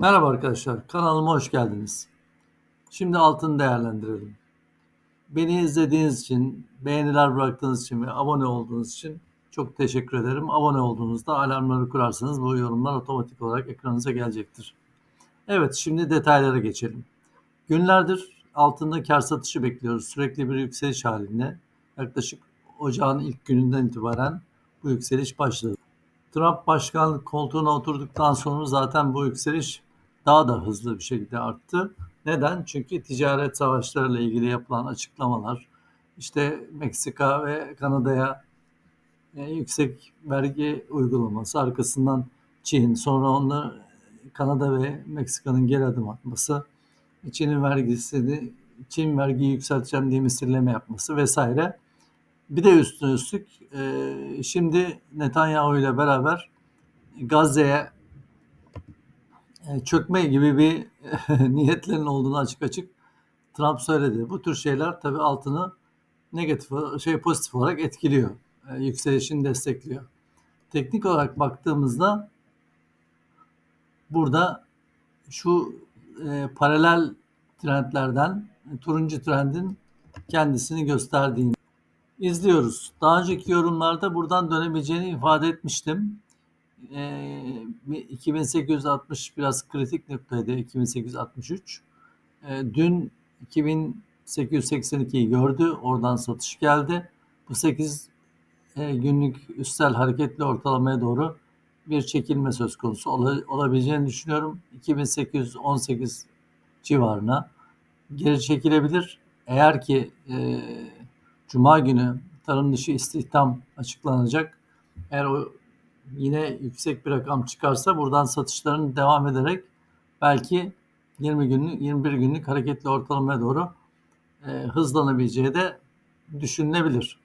Merhaba arkadaşlar, kanalıma hoş geldiniz. Şimdi altını değerlendirelim. Beni izlediğiniz için, beğeniler bıraktığınız için ve abone olduğunuz için çok teşekkür ederim. Abone olduğunuzda alarmları kurarsanız bu yorumlar otomatik olarak ekranınıza gelecektir. Evet, şimdi detaylara geçelim. Günlerdir altında kar satışı bekliyoruz. Sürekli bir yükseliş halinde. Yaklaşık ocağın ilk gününden itibaren bu yükseliş başladı. Trump başkanlık koltuğuna oturduktan sonra zaten bu yükseliş daha da hızlı bir şekilde arttı. Neden? Çünkü ticaret savaşlarıyla ilgili yapılan açıklamalar, işte Meksika ve Kanada'ya e, yüksek vergi uygulaması, arkasından Çin, sonra onu Kanada ve Meksika'nın geri adım atması, Çin'in vergisini, Çin vergiyi yükselteceğim diye misilleme yapması vesaire. Bir de üstüne üstlük e, şimdi Netanyahu ile beraber Gazze'ye çökme gibi bir niyetlerin olduğunu açık açık Trump söyledi. Bu tür şeyler tabii altını negatif şey pozitif olarak etkiliyor. E, yükselişini destekliyor. Teknik olarak baktığımızda burada şu e, paralel trendlerden turuncu trendin kendisini gösterdiğini izliyoruz. Daha önceki yorumlarda buradan dönebileceğini ifade etmiştim. E, 2860 biraz kritik noktaydı 2863. E, dün 2882'yi gördü. Oradan satış geldi. Bu 8 e, günlük üstel hareketli ortalamaya doğru bir çekilme söz konusu ol, olabileceğini düşünüyorum. 2818 civarına geri çekilebilir. Eğer ki e, Cuma günü tarım dışı istihdam açıklanacak. Eğer o yine yüksek bir rakam çıkarsa buradan satışların devam ederek belki 20 günlük 21 günlük hareketli ortalamaya doğru e, hızlanabileceği de düşünülebilir.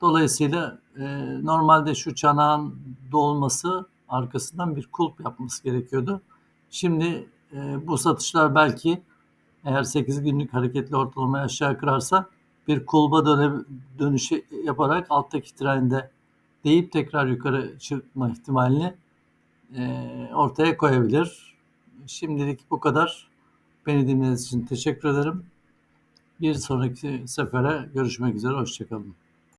Dolayısıyla e, normalde şu çanağın dolması arkasından bir kulp yapması gerekiyordu. Şimdi e, bu satışlar belki eğer 8 günlük hareketli ortalamayı aşağı kırarsa bir kulba döne, dönüşü yaparak alttaki trende deyip tekrar yukarı çıkma ihtimalini e, ortaya koyabilir. Şimdilik bu kadar. Beni dinlediğiniz için teşekkür ederim. Bir sonraki sefere görüşmek üzere. Hoşçakalın.